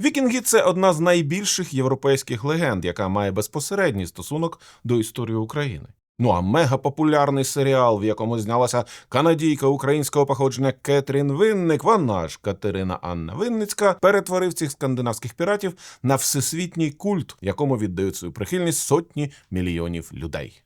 Вікінги це одна з найбільших європейських легенд, яка має безпосередній стосунок до історії України. Ну а мегапопулярний серіал, в якому знялася канадійка українського походження Кетрін Винник, вона ж Катерина Анна Винницька, перетворив цих скандинавських піратів на всесвітній культ, якому віддають свою прихильність сотні мільйонів людей.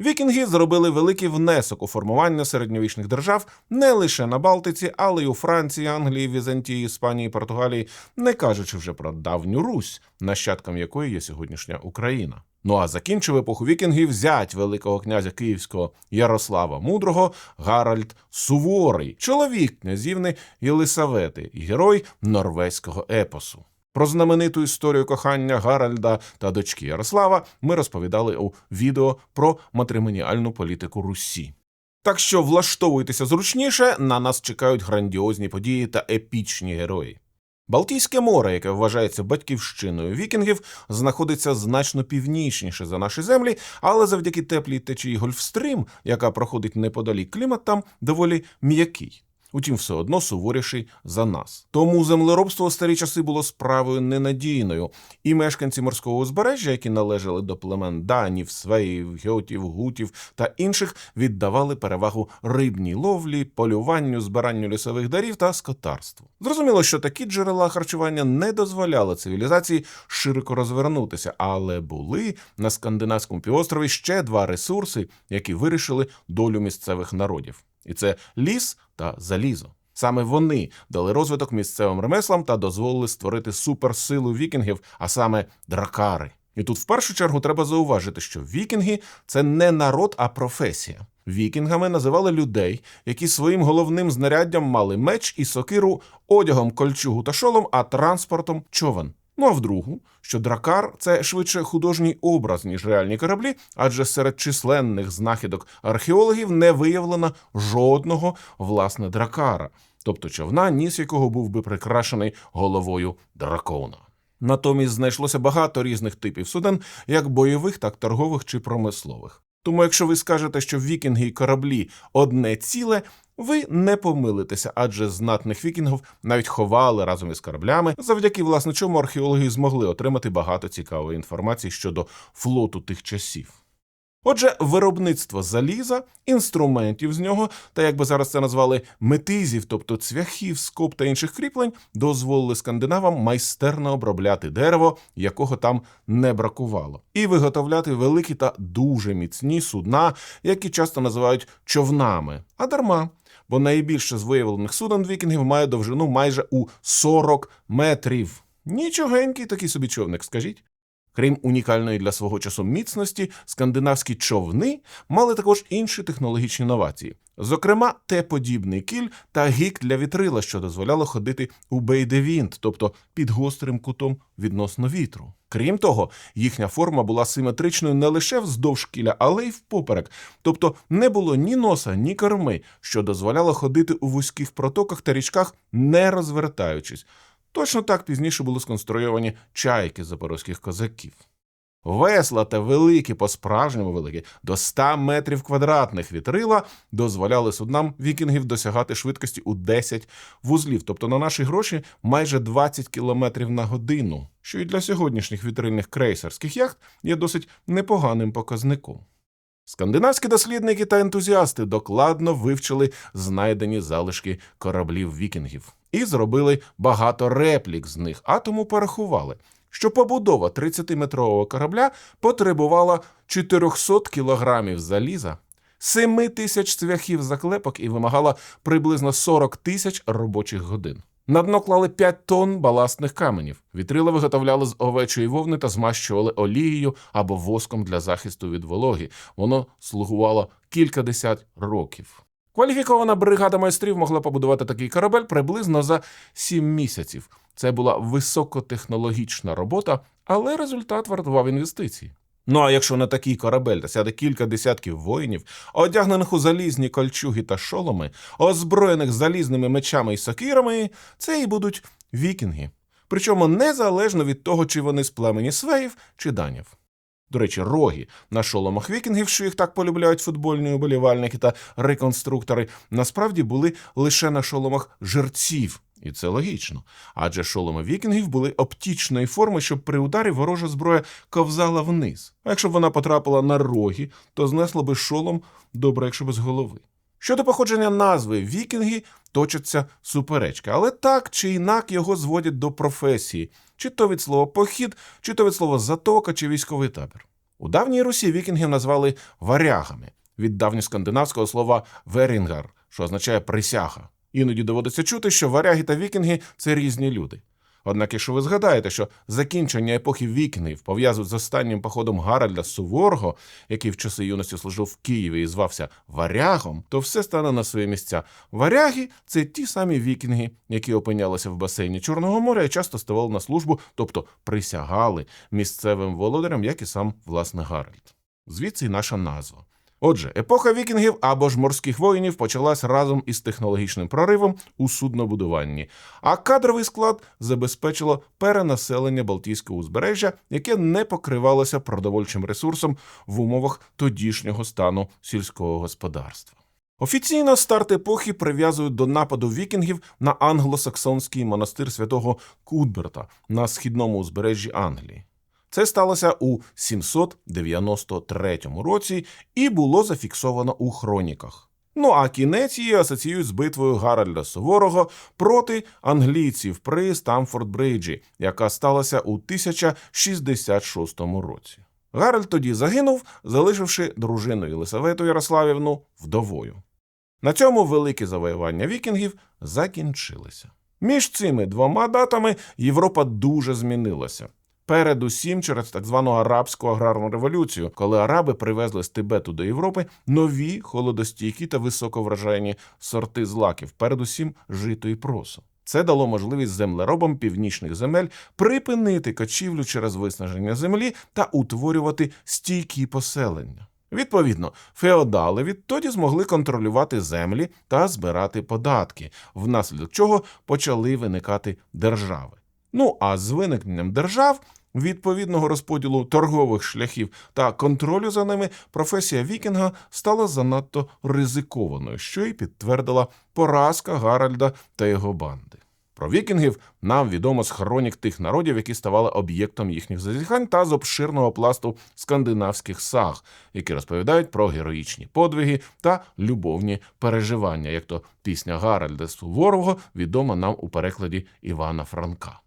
Вікінги зробили великий внесок у формування середньовічних держав не лише на Балтиці, але й у Франції, Англії, Візантії, Іспанії, Португалії, не кажучи вже про давню Русь, нащадком якої є сьогоднішня Україна. Ну а закінчив епоху вікінгів зять великого князя Київського Ярослава Мудрого Гаральд Суворий, чоловік князівни Єлисавети і герой норвезького епосу. Про знамениту історію кохання Гаральда та дочки Ярослава ми розповідали у відео про матримоніальну політику Русі. Так що влаштовуйтеся зручніше, на нас чекають грандіозні події та епічні герої. Балтійське море, яке вважається батьківщиною вікінгів, знаходиться значно північніше за наші землі, але завдяки теплій течії Гольфстрим, яка проходить неподалік клімат, там доволі м'який. Утім, все одно суворіший за нас. Тому землеробство у старі часи було справою ненадійною, і мешканці морського узбережжя, які належали до племен данів, свеїв, гьотів, гутів та інших, віддавали перевагу рибній ловлі, полюванню, збиранню лісових дарів та скотарству. Зрозуміло, що такі джерела харчування не дозволяли цивілізації широко розвернутися, але були на скандинавському півострові ще два ресурси, які вирішили долю місцевих народів. І це ліс та залізо. Саме вони дали розвиток місцевим ремеслам та дозволили створити суперсилу вікінгів, а саме дракари. І тут в першу чергу треба зауважити, що вікінги це не народ, а професія. Вікінгами називали людей, які своїм головним знаряддям мали меч і сокиру, одягом кольчугу та шолом, а транспортом човен. Ну а в другу, що дракар це швидше художній образ, ніж реальні кораблі, адже серед численних знахідок археологів не виявлено жодного власне дракара, тобто човна, ніс якого був би прикрашений головою дракона. Натомість знайшлося багато різних типів суден, як бойових, так торгових чи промислових. Тому, якщо ви скажете, що вікінги і кораблі одне ціле, ви не помилитеся, адже знатних вікінгів навіть ховали разом із кораблями, завдяки власне чому археологи змогли отримати багато цікавої інформації щодо флоту тих часів. Отже, виробництво заліза, інструментів з нього, та як би зараз це назвали метизів, тобто цвяхів, скоб та інших кріплень, дозволили скандинавам майстерно обробляти дерево, якого там не бракувало, і виготовляти великі та дуже міцні судна, які часто називають човнами, а дарма. Бо найбільше з виявлених суден вікінгів має довжину майже у 40 метрів. Нічогенький такий собі човник, скажіть. Крім унікальної для свого часу міцності, скандинавські човни мали також інші технологічні новації, зокрема, Т-подібний кіль та гік для вітрила, що дозволяло ходити у бейдевінт, тобто під гострим кутом відносно вітру. Крім того, їхня форма була симетричною не лише вздовж кіля, але й впоперек, тобто не було ні носа, ні корми, що дозволяло ходити у вузьких протоках та річках, не розвертаючись. Точно так пізніше були сконструйовані чайки запорозьких козаків. Весла та великі, по-справжньому великі, до 100 метрів квадратних вітрила дозволяли суднам вікінгів досягати швидкості у 10 вузлів, тобто на наші гроші майже 20 кілометрів на годину, що і для сьогоднішніх вітрильних крейсерських яхт є досить непоганим показником. Скандинавські дослідники та ентузіасти докладно вивчили знайдені залишки кораблів вікінгів і зробили багато реплік з них, а тому порахували, що побудова 30-метрового корабля потребувала 400 кілограмів заліза, 7 тисяч цвяхів заклепок і вимагала приблизно 40 тисяч робочих годин. На дно клали 5 тонн баластних каменів. Вітрила виготовляли з овечої вовни та змащували олією або воском для захисту від вологи. Воно слугувало кількадесят років. Кваліфікована бригада майстрів могла побудувати такий корабель приблизно за 7 місяців. Це була високотехнологічна робота, але результат вартував інвестицій. Ну а якщо на такий корабель сяде кілька десятків воїнів, одягнених у залізні кольчуги та шоломи, озброєних залізними мечами і сокирами, це і будуть вікінги. Причому незалежно від того, чи вони з племені свеїв чи данів. До речі, роги на шоломах вікінгів, що їх так полюбляють футбольні уболівальники та реконструктори, насправді були лише на шоломах жерців, І це логічно, адже шоломи вікінгів були оптічної форми, щоб при ударі ворожа зброя ковзала вниз. А якщо б вона потрапила на роги, то знесла би шолом добре, якщо без голови. Щодо походження назви вікінги точаться суперечки, але так чи інак його зводять до професії, чи то від слова похід, чи то від слова затока, чи військовий табір. У давній Русі вікінгів назвали варягами від давньоскандинавського слова верінгар, що означає присяга. Іноді доводиться чути, що варяги та вікінги це різні люди. Однак, якщо ви згадаєте, що закінчення епохи вікінгів пов'язують з останнім походом Гаральда Суворого, який в часи юності служив в Києві і звався Варягом, то все стане на свої місця. Варяги це ті самі вікінги, які опинялися в басейні Чорного моря і часто ставали на службу, тобто присягали місцевим володарям, як і сам власне Гаральд. Звідси й наша назва. Отже, епоха вікінгів або ж морських воїнів почалась разом із технологічним проривом у суднобудуванні, а кадровий склад забезпечило перенаселення Балтійського узбережжя, яке не покривалося продовольчим ресурсом в умовах тодішнього стану сільського господарства. Офіційно старт епохи прив'язують до нападу вікінгів на англосаксонський монастир святого Кудберта на східному узбережжі Англії. Це сталося у 793 році і було зафіксовано у хроніках. Ну а кінець її асоціюють з битвою Гаральда Суворого проти англійців при Стамфорд-Бриджі, яка сталася у 1066 році. Гаральд тоді загинув, залишивши дружину Єлисавету Ярославівну вдовою. На цьому великі завоювання вікінгів закінчилися. Між цими двома датами Європа дуже змінилася. Передусім через так звану арабську аграрну революцію, коли араби привезли з Тибету до Європи нові холодостійкі та високоврожайні сорти злаків, передусім жито і просо. Це дало можливість землеробам північних земель припинити кочівлю через виснаження землі та утворювати стійкі поселення. Відповідно, феодали відтоді змогли контролювати землі та збирати податки, внаслідок чого почали виникати держави. Ну а з виникненням держав, відповідного розподілу торгових шляхів та контролю за ними, професія вікінга стала занадто ризикованою, що й підтвердила поразка Гаральда та його банди. Про вікінгів нам відомо з хронік тих народів, які ставали об'єктом їхніх зазіхань, та з обширного пласту скандинавських саг, які розповідають про героїчні подвиги та любовні переживання, як то пісня Гаральда Суворового відома нам у перекладі Івана Франка.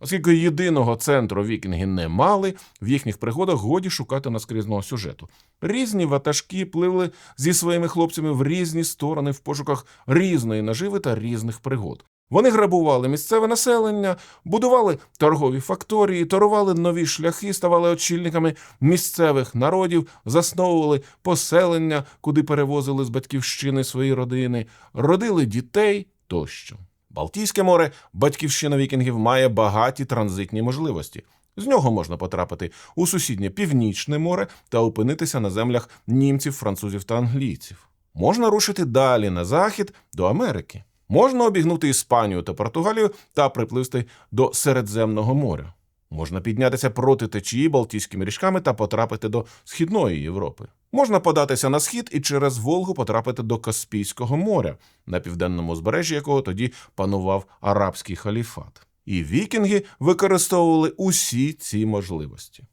Оскільки єдиного центру вікінги не мали, в їхніх пригодах годі шукати наскрізного сюжету. Різні ватажки пливли зі своїми хлопцями в різні сторони в пошуках різної наживи та різних пригод. Вони грабували місцеве населення, будували торгові факторії, торували нові шляхи, ставали очільниками місцевих народів, засновували поселення, куди перевозили з батьківщини свої родини, родили дітей тощо. Балтійське море, батьківщина вікінгів, має багаті транзитні можливості. З нього можна потрапити у сусіднє північне море та опинитися на землях німців, французів та англійців. Можна рушити далі на захід до Америки. Можна обігнути Іспанію та Португалію та припливти до Середземного моря. Можна піднятися проти течії Балтійськими річками та потрапити до Східної Європи. Можна податися на схід і через Волгу потрапити до Каспійського моря, на південному узбережжі якого тоді панував арабський халіфат. І вікінги використовували усі ці можливості.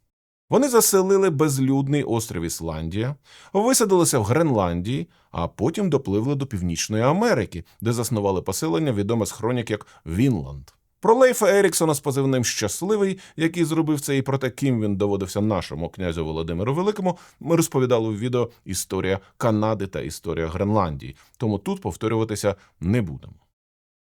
Вони заселили безлюдний острів Ісландія, висадилися в Гренландії, а потім допливли до Північної Америки, де заснували поселення, відоме з хронік як Вінланд. Про Лейфа Еріксона з позивним Щасливий, який зробив це і про те, ким він доводився нашому князю Володимиру Великому, ми розповідали в відео Історія Канади та історія Гренландії, тому тут повторюватися не будемо.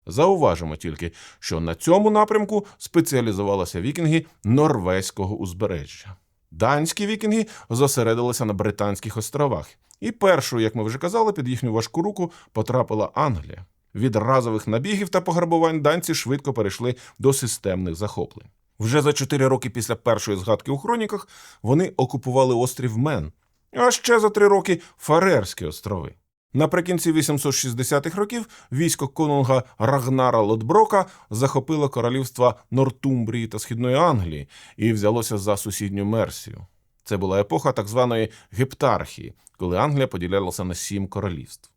Зауважимо тільки, що на цьому напрямку спеціалізувалися вікінги норвезького узбережжя. Данські вікінги зосередилися на Британських островах, і першою, як ми вже казали, під їхню важку руку потрапила Англія. Від разових набігів та пограбувань данці швидко перейшли до системних захоплень. Вже за чотири роки після першої згадки у хроніках вони окупували острів Мен, а ще за три роки Фарерські острови. Наприкінці 860-х років військо конунга Рагнара Лотброка захопило королівства Нортумбрії та Східної Англії і взялося за сусідню Мерсію. Це була епоха так званої гептархії, коли Англія поділялася на сім королівств.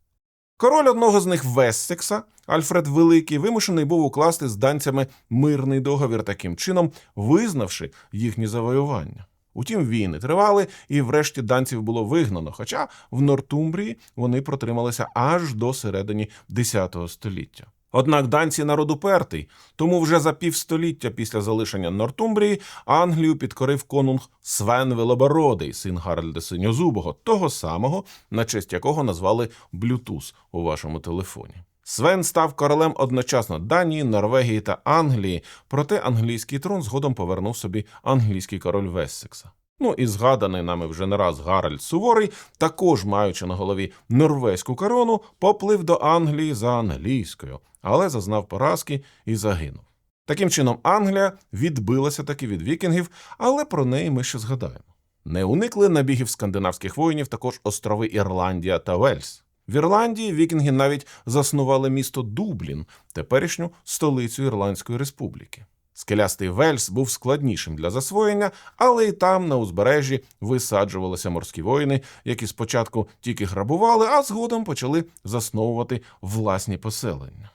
Король одного з них Вессекса, Альфред Великий, вимушений був укласти з данцями мирний договір таким чином, визнавши їхні завоювання. Утім, війни тривали, і врешті данців було вигнано. Хоча в Нортумбрії вони протрималися аж до середини X століття. Однак данці народ упертий, тому вже за півстоліття після залишення Нортумбрії Англію підкорив конунг Свен Велобородий, син Гаральда Синьозубого, того самого, на честь якого назвали Блютуз у вашому телефоні. Свен став королем одночасно Данії, Норвегії та Англії, проте англійський трон згодом повернув собі англійський король Вессекса. Ну і згаданий нами вже не раз Гаральд Суворий, також маючи на голові норвезьку корону, поплив до Англії за англійською, але зазнав поразки і загинув. Таким чином, Англія відбилася таки від вікінгів, але про неї ми ще згадаємо. Не уникли набігів скандинавських воїнів також острови Ірландія та Вельс. В Ірландії вікінги навіть заснували місто Дублін, теперішню столицю Ірландської республіки. Скелястий Вельс був складнішим для засвоєння, але і там, на узбережжі, висаджувалися морські воїни, які спочатку тільки грабували, а згодом почали засновувати власні поселення.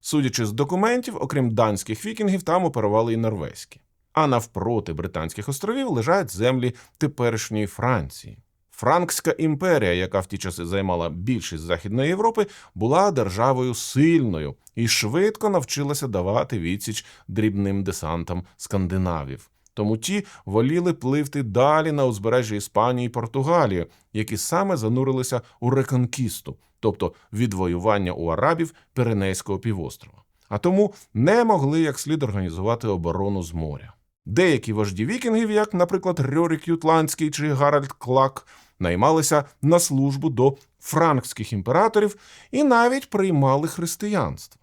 Судячи з документів, окрім данських вікінгів, там оперували і норвезькі. А навпроти Британських островів лежать землі теперішньої Франції. Франкська імперія, яка в ті часи займала більшість Західної Європи, була державою сильною і швидко навчилася давати відсіч дрібним десантам скандинавів. Тому ті воліли пливти далі на узбережжя Іспанії і Португалії, які саме занурилися у реконкісту, тобто відвоювання у арабів Пиренейського півострова. А тому не могли як слід організувати оборону з моря. Деякі вожді вікінгів, як, наприклад, Рьорік Ютландський чи Гаральд Клак, наймалися на службу до франкських імператорів і навіть приймали християнство.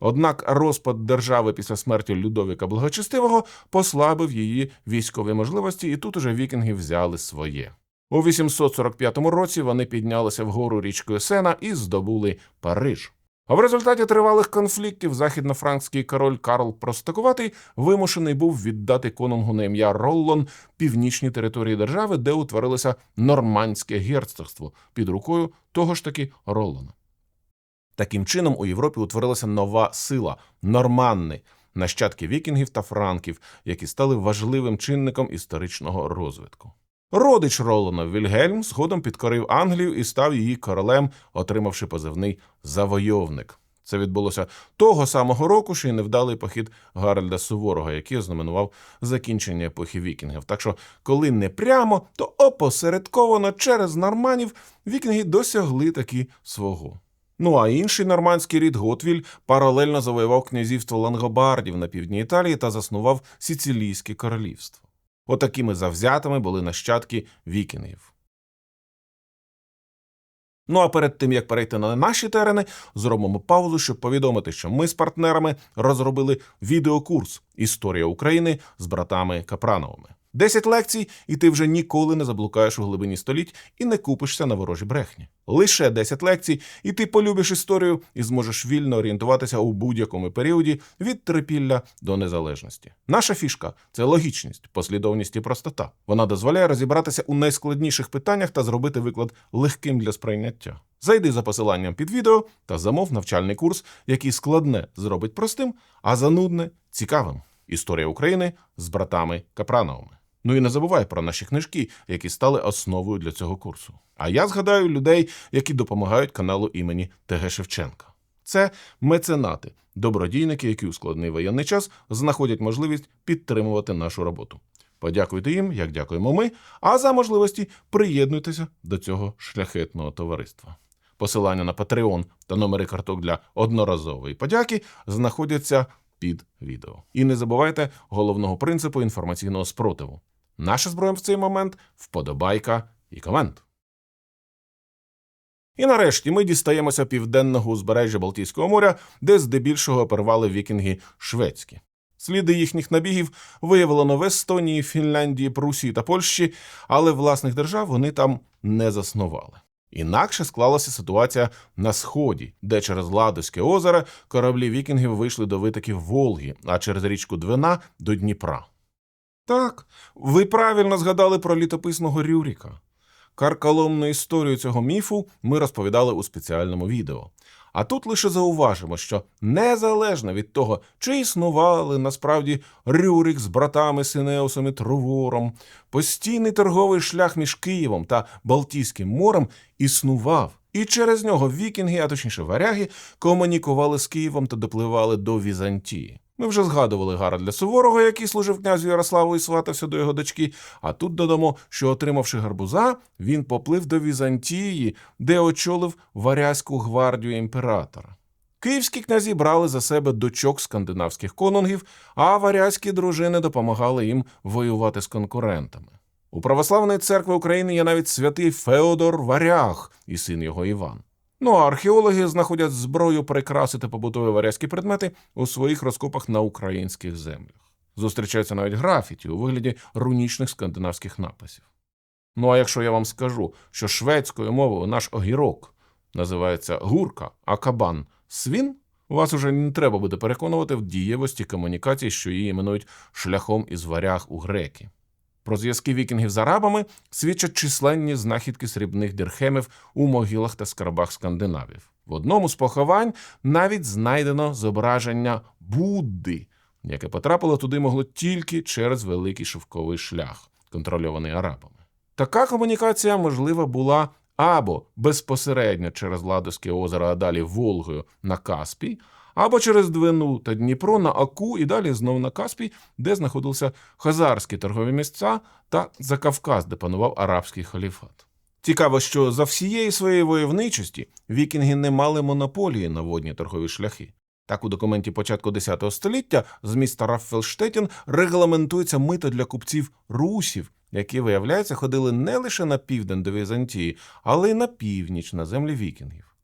Однак розпад держави після смерті Людовіка Благочестивого послабив її військові можливості, і тут уже вікінги взяли своє. У 845 році вони піднялися вгору річкою Сена і здобули Париж. А в результаті тривалих конфліктів західнофранкський король Карл Простакуватий вимушений був віддати конунгу на ім'я Роллон північні території держави, де утворилося нормандське герцогство під рукою того ж таки Роллона. Таким чином у Європі утворилася нова сила норманни, нащадки вікінгів та франків, які стали важливим чинником історичного розвитку. Родич Ролана Вільгельм згодом підкорив Англію і став її королем, отримавши позивний завойовник. Це відбулося того самого року, що й невдалий похід Гаральда Суворого, який ознаменував закінчення епохи вікінгів. Так що, коли не прямо, то опосередковано через норманів вікінги досягли таки свого. Ну а інший нормандський рід Готвіль паралельно завоював князівство лангобардів на півдні Італії та заснував Сицилійське королівство. Отакими завзятими були нащадки вікінгів. Ну а перед тим як перейти на наші терени, зробимо паузу, щоб повідомити, що ми з партнерами розробили відеокурс Історія України з братами Капрановими. 10 лекцій, і ти вже ніколи не заблукаєш у глибині століть і не купишся на ворожі брехні. Лише 10 лекцій, і ти полюбиш історію і зможеш вільно орієнтуватися у будь-якому періоді від трипілля до незалежності. Наша фішка це логічність, послідовність і простота. Вона дозволяє розібратися у найскладніших питаннях та зробити виклад легким для сприйняття. Зайди за посиланням під відео та замов навчальний курс, який складне зробить простим, а занудне цікавим. Історія України з братами Капрановими. Ну і не забувай про наші книжки, які стали основою для цього курсу. А я згадаю людей, які допомагають каналу імені ТГ Шевченка. Це меценати, добродійники, які у складний воєнний час знаходять можливість підтримувати нашу роботу. Подякуйте їм, як дякуємо ми, а за можливості приєднуйтеся до цього шляхетного товариства. Посилання на Patreon та номери карток для одноразової подяки знаходяться під відео. І не забувайте головного принципу інформаційного спротиву. Наша зброя в цей момент вподобайка і комент. І нарешті ми дістаємося південного узбережжя Балтійського моря, де здебільшого оперували вікінги шведські. Сліди їхніх набігів виявлено в Естонії, Фінляндії, Прусії та Польщі, але власних держав вони там не заснували. Інакше склалася ситуація на сході, де через Ладозьке озеро кораблі вікінгів вийшли до витоків Волги, а через річку Двина до Дніпра. Так, ви правильно згадали про літописного Рюріка. карколомну історію цього міфу ми розповідали у спеціальному відео. А тут лише зауважимо, що незалежно від того, чи існували насправді Рюрик з братами Синеусом і Трувором, постійний торговий шлях між Києвом та Балтійським морем існував, і через нього вікінги, а точніше варяги, комунікували з Києвом та допливали до Візантії. Ми вже згадували Гаральда Суворого, який служив князю Ярославу і сватався до його дочки. А тут додамо, що, отримавши гарбуза, він поплив до Візантії, де очолив варязьку гвардію імператора. Київські князі брали за себе дочок скандинавських конунгів, а варязькі дружини допомагали їм воювати з конкурентами. У православної церкви України є навіть святий Феодор Варяг і син його Іван. Ну а археологи знаходять зброю прикрасити побутові варязькі предмети у своїх розкопах на українських землях. Зустрічаються навіть графіті у вигляді рунічних скандинавських написів. Ну а якщо я вам скажу, що шведською мовою наш огірок називається гурка, а кабан свін, вас уже не треба буде переконувати в дієвості комунікації, що її іменують шляхом із варяг у греки. Про зв'язки вікінгів з арабами свідчать численні знахідки срібних дирхемів у могилах та скарбах скандинавів. В одному з поховань навіть знайдено зображення Будди, яке потрапило туди могло тільки через великий шовковий шлях, контрольований арабами. Така комунікація можлива була або безпосередньо через Ладозьке озеро, а далі Волгою на Каспій, або через Двину та Дніпро на Аку і далі знов на Каспій, де знаходилися хазарські торгові місця та Закавказ, де панував арабський халіфат. Цікаво, що за всієї своєї войовничості вікінги не мали монополії на водні торгові шляхи. Так, у документі початку X століття з міста Раффелштетін регламентується мито для купців русів, які, виявляється, ходили не лише на південь до Візантії, але й на північ на землі вікінгів.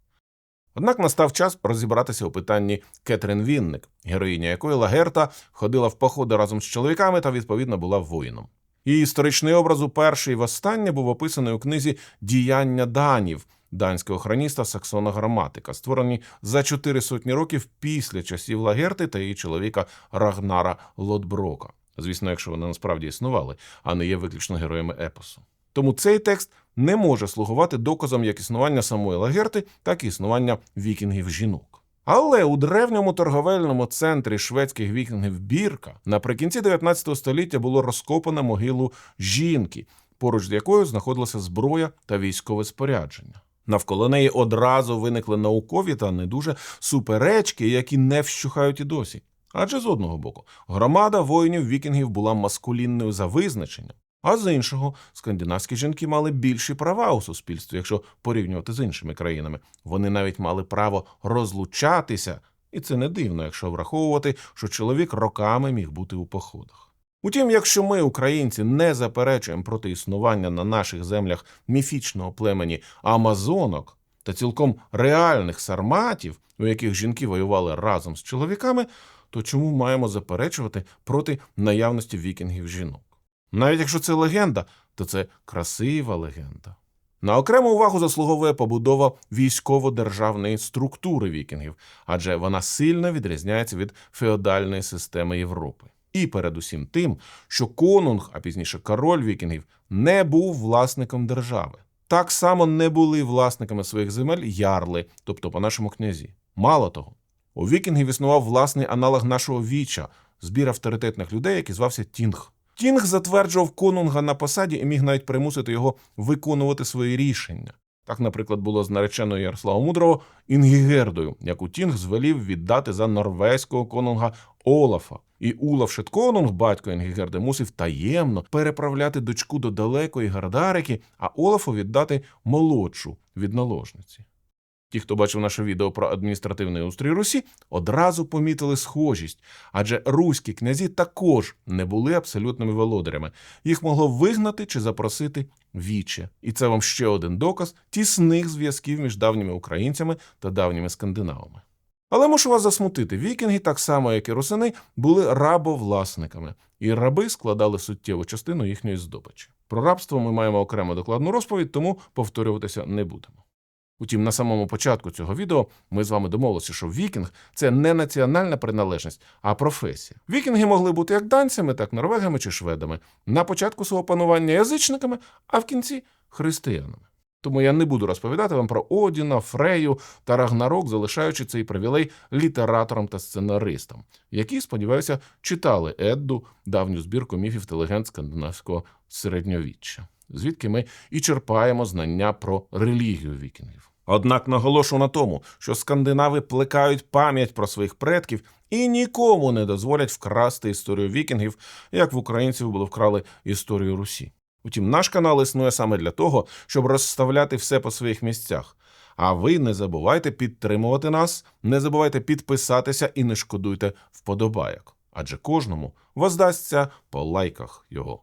Однак настав час розібратися у питанні Кетрин Вінник, героїня якої Лагерта ходила в походи разом з чоловіками та, відповідно, була воїном. Її історичний образ уперше і востаннє був описаний у книзі Діяння данів данського хроніста Саксона Граматика, створені за чотири сотні років після часів Лагерти та її чоловіка Рагнара Лотброка. Звісно, якщо вони насправді існували, а не є виключно героями епосу. Тому цей текст не може слугувати доказом як існування самої Лагерти, так і існування вікінгів жінок. Але у древньому торговельному центрі шведських вікінгів Бірка наприкінці 19 століття було розкопано могилу жінки, поруч з якою знаходилася зброя та військове спорядження. Навколо неї одразу виникли наукові та не дуже суперечки, які не вщухають і досі. Адже з одного боку, громада воїнів вікінгів була маскулінною за визначенням, а з іншого, скандинавські жінки мали більші права у суспільстві, якщо порівнювати з іншими країнами. Вони навіть мали право розлучатися, і це не дивно, якщо враховувати, що чоловік роками міг бути у походах. Утім, якщо ми, українці, не заперечуємо проти існування на наших землях міфічного племені амазонок та цілком реальних сарматів, у яких жінки воювали разом з чоловіками, то чому маємо заперечувати проти наявності вікінгів жінок? Навіть якщо це легенда, то це красива легенда. На окрему увагу заслуговує побудова військово-державної структури вікінгів, адже вона сильно відрізняється від феодальної системи Європи. І передусім тим, що конунг, а пізніше король вікінгів, не був власником держави. Так само не були власниками своїх земель ярли, тобто по нашому князі. Мало того, у вікінгів існував власний аналог нашого віча, збір авторитетних людей, який звався Тінг. Тінг затверджував конунга на посаді і міг навіть примусити його виконувати свої рішення. Так, наприклад, було з нареченою Ярослава Мудрого Інгігердою, яку Тінг звелів віддати за норвезького конунга Олафа. І Улаф Шетконунг, батько Інгігерди, мусив таємно переправляти дочку до далекої Гардарики, а Олафу віддати молодшу від наложниці. Ті, хто бачив наше відео про адміністративний устрій Русі, одразу помітили схожість, адже руські князі також не були абсолютними володарями. Їх могло вигнати чи запросити віче. І це вам ще один доказ тісних зв'язків між давніми українцями та давніми скандинавами. Але мушу вас засмутити: вікінги, так само як і русини, були рабовласниками, і раби складали суттєву частину їхньої здобичі. Про рабство ми маємо окремо докладну розповідь, тому повторюватися не будемо. Утім, на самому початку цього відео ми з вами домовилися, що вікінг це не національна приналежність, а професія. Вікінги могли бути як данцями, так норвегами чи шведами. На початку свого панування язичниками, а в кінці християнами. Тому я не буду розповідати вам про Одіна, Фрею та Рагнарок, залишаючи цей привілей літераторам та сценаристам, які, сподіваюся, читали Едду, давню збірку міфів та легенд скандинавського середньовіччя, звідки ми і черпаємо знання про релігію вікінгів. Однак наголошу на тому, що скандинави плекають пам'ять про своїх предків і нікому не дозволять вкрасти історію вікінгів, як в українців було вкрали історію Русі. Утім, наш канал існує саме для того, щоб розставляти все по своїх місцях. А ви не забувайте підтримувати нас, не забувайте підписатися і не шкодуйте вподобайок, адже кожному воздасться по лайках його.